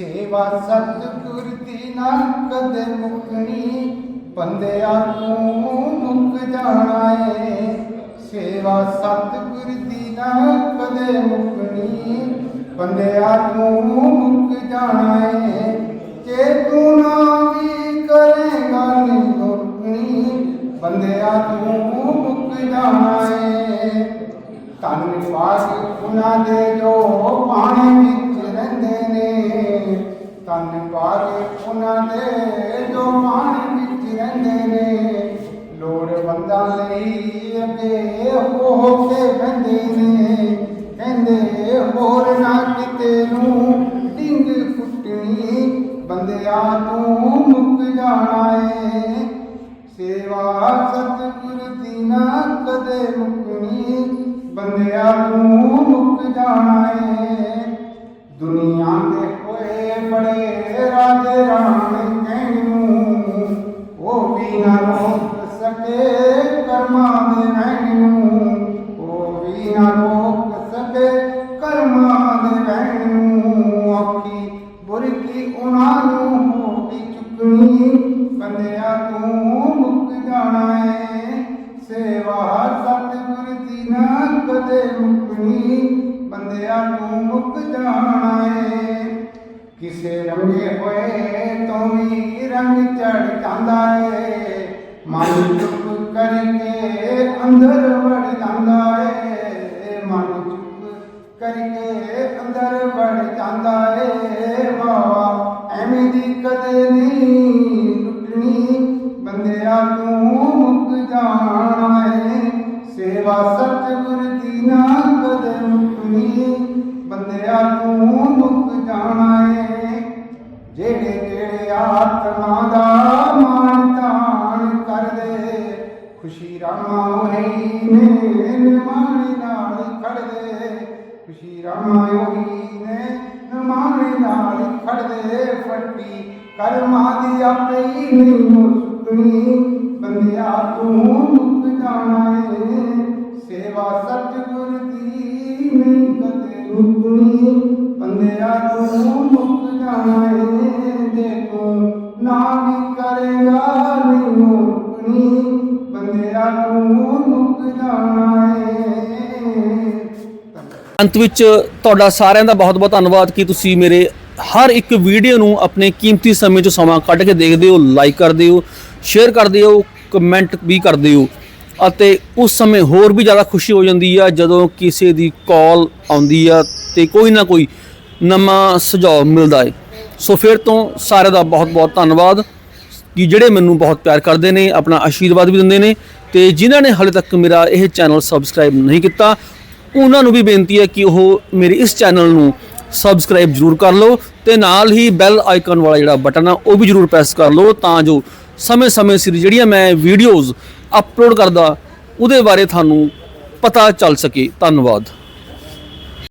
ਸੇਵਾ ਸਤਿਗੁਰ ਦੀ ਨਾ ਕਦੇ ਮੁਕਣੀ, ਬੰਦਿਆ ਤੂੰ ਮੁੱਕ ਜਾਣਾ ਏ ਸੇਵਾ ਸਤਿਗੁਰ ਦੀ ਨਾ ਕਦੇ ਮੁਕਣੀ, ਬੰਦਿਆ ਤੂੰ ਮੁੱਕ ਜਾਣਾ ਏ ਜੇ ਤੂੰ ਨਾ ਵੀ ਕਰੇਗਾ ਨਿਗੁਣੀ ਬੰਦਿਆ ਤੂੰ ਮੁੱਕ ਜਾਣਾ ਏ ਧੰਨਵਾਦ ਉਹਨਾਂ ਦੇ ਜੋ ਪਾਣੀ ਵਿੱਚ ਰਹਿੰਦੇ ਨੇ ਧੰਨਵਾਦ ਉਹਨਾਂ ਦੇ ਜੋ ਪਾਣੀ ਵਿੱਚ ਰਹਿੰਦੇ ਨੇ। ਲੋੜਵੰਦਾਂ ਲਈ ਅੱਗੇ ਹੋ ਕੇ ਬੰਦੇ ਨੇ। ਕਹਿੰਦੇ, ਹੋਰ ਨਾ ਕਿਤੇ ਨੂੰ ਡਿੰਗ ਫੁੱਟਣੀ ਬੰਦਿਆ ਤੂੰ ਮੁੱਕ ਜਾਣਾ ਏ। ਸੇਵਾ ਸਤਿਗੁਰ ਦੀ ਨਾ ਕਦੇ ਮੁਕਣੀ, ਬੰਦਿਆ ਤੂੰ ਮੁੱਕ ਜਾਣਾ ਏ। ਵੀ ਨਾ ਰੋਕ ਸਕੇ, ਕਰਮਾਂ ਦੇ ਰਹਿਣੂ ਉਹ ਵੀ ਨਾ ਰੋਕ ਸਕੇ, ਕਰਮਾਂ ਦੇ ਰਹਿਣੂ ਆਖੀ ਬੁਰਕੀ ਉਹਨਾਂ ਨੂੰ ਹੋ ਵੀ ਚੁੱਕਣੀ? ਬੰਦਿਆ ਤੂੰ ਮੁੱਕ ਜਾਣਾ ਏ। ਸੇਵਾ ਸਤਿਗੁਰ ਦੀ ਨਾ ਕਦੇ ਮੁਕਣੀ। ਬੰਦਿਆ ਤੂੰ ਮੁੱਕ ਜਾਣਾ ਏ। ਕਿਸੇ ਰੰਗੇ ਹੋਏ ਤੋਂ ਵੀ ਰੰਗ ਚੜ ਜਾਂਦਾ ਏ। ਮਨ ਚੁੱਪ ਕਰਕੇ ਅੰਦਰ ਵੜ ਜਾਂਦਾ ਏ। ਮਨ ਚੁੱਪ ਕਰਕੇ ਅੰਦਰ ਵੜ ਜਾਂਦਾ ਏ। ਵਾਵਾ ਐਵੇਂ ਦੀ ਕਦੇ ਨਹੀਂ ਲੁੱਟਣੀ। ਬੰਦਿਆ ਤੂੰ ਮੁੱਕ ਜਾਣਾ ਏ। ਸੇਵਾ ਸਤਿਗੁਰ ਦੀ ਨੇ ਨਿਮਾਣੇ ਨਾਲ ਖੜਦੇ ਖੁਸ਼ੀ ਰਾਮਾ ਉਹੀ ਨੇ ਨਿਮਾਣੇ ਨਾਲ ਖੜਦੇ ਫੱਟੀ ਕਰਮਾ ਦੀ ਆਪੇ ਹੀ ਨਹੀਂ ਮੁਸਕਣੀ ਬੰਦਿਆ ਤੂੰ ਮੁੱਕ ਜਾਣਾ ਏ। ਸੇਵਾ ਸਤਿਗੁਰ ਦੀ ਨਹੀਂ ਕਦੇ ਮੁਕਣੀ ਬੰਦਿਆ ਤੂੰ ਮੁੱਕ ਜਾਣਾ ਏ। ਅੰਤ ਵਿੱਚ ਤੁਹਾਡਾ ਸਾਰਿਆਂ ਦਾ ਬਹੁਤ-ਬਹੁਤ ਧੰਨਵਾਦ ਕਿ ਤੁਸੀਂ ਮੇਰੇ ਹਰ ਇੱਕ ਵੀਡੀਓ ਨੂੰ ਆਪਣੇ ਕੀਮਤੀ ਸਮੇਂ 'ਚੋਂ ਸਮਾਂ ਕੱਢ ਕੇ ਦੇਖਦੇ ਹੋ ਲਾਈਕ ਕਰਦੇ ਹੋ ਸ਼ੇਅਰ ਕਰਦੇ ਹੋ ਕਮੈਂਟ ਵੀ ਕਰਦੇ ਹੋ ਅਤੇ ਉਸ ਸਮੇਂ ਹੋਰ ਵੀ ਜ਼ਿਆਦਾ ਖੁਸ਼ੀ ਹੋ ਜਾਂਦੀ ਆ ਜਦੋਂ ਕਿਸੇ ਦੀ ਕਾਲ ਆਉਂਦੀ ਆ ਤੇ ਕੋਈ ਨਾ ਕੋਈ ਨਵਾਂ ਸੁਝਾਅ ਮਿਲਦਾ ਹੈ। ਸੋ ਫਿਰ ਤੋਂ ਸਾਰਿਆਂ ਦਾ ਬਹੁਤ-ਬਹੁਤ ਧੰਨਵਾਦ ਕਿ ਜਿਹੜੇ ਮੈਨੂੰ ਬਹੁਤ ਪਿਆਰ ਕਰਦੇ ਨੇ, ਆਪਣਾ ਆਸ਼ੀਰਵਾਦ ਵੀ ਦਿੰਦੇ ਨੇ ਤੇ ਜਿਨ੍ਹਾਂ ਨੇ ਹਾਲੇ ਤੱਕ ਮੇਰਾ ਇਹ ਚੈਨਲ ਸਬਸਕ੍ਰਾਈਬ ਨਹੀਂ ਕੀਤਾ ਉਹਨਾਂ ਨੂੰ ਵੀ ਬੇਨਤੀ ਹੈ ਕਿ ਉਹ ਮੇਰੇ ਇਸ ਚੈਨਲ ਨੂੰ ਸਬਸਕ੍ਰਾਈਬ ਜ਼ਰੂਰ ਕਰ ਲਓ ਤੇ ਨਾਲ ਹੀ ਬੈਲ ਆਈਕਨ ਵਾਲਾ ਜਿਹੜਾ ਬਟਨ ਆ, ਉਹ ਵੀ ਜ਼ਰੂਰ ਪ੍ਰੈਸ ਕਰ ਲਓ ਤਾਂ ਜੋ ਸਮੇਂ-ਸਮੇਂ ਸਿਰ ਜਿਹੜੀਆਂ ਮੈਂ ਵੀਡੀਓਜ਼ ਅਪਲੋਡ ਕਰਦਾ, ਉਹਦੇ ਬਾਰੇ ਤੁਹਾਨੂੰ ਪਤਾ ਚੱਲ ਸਕੇ। ਧੰਨਵਾਦ।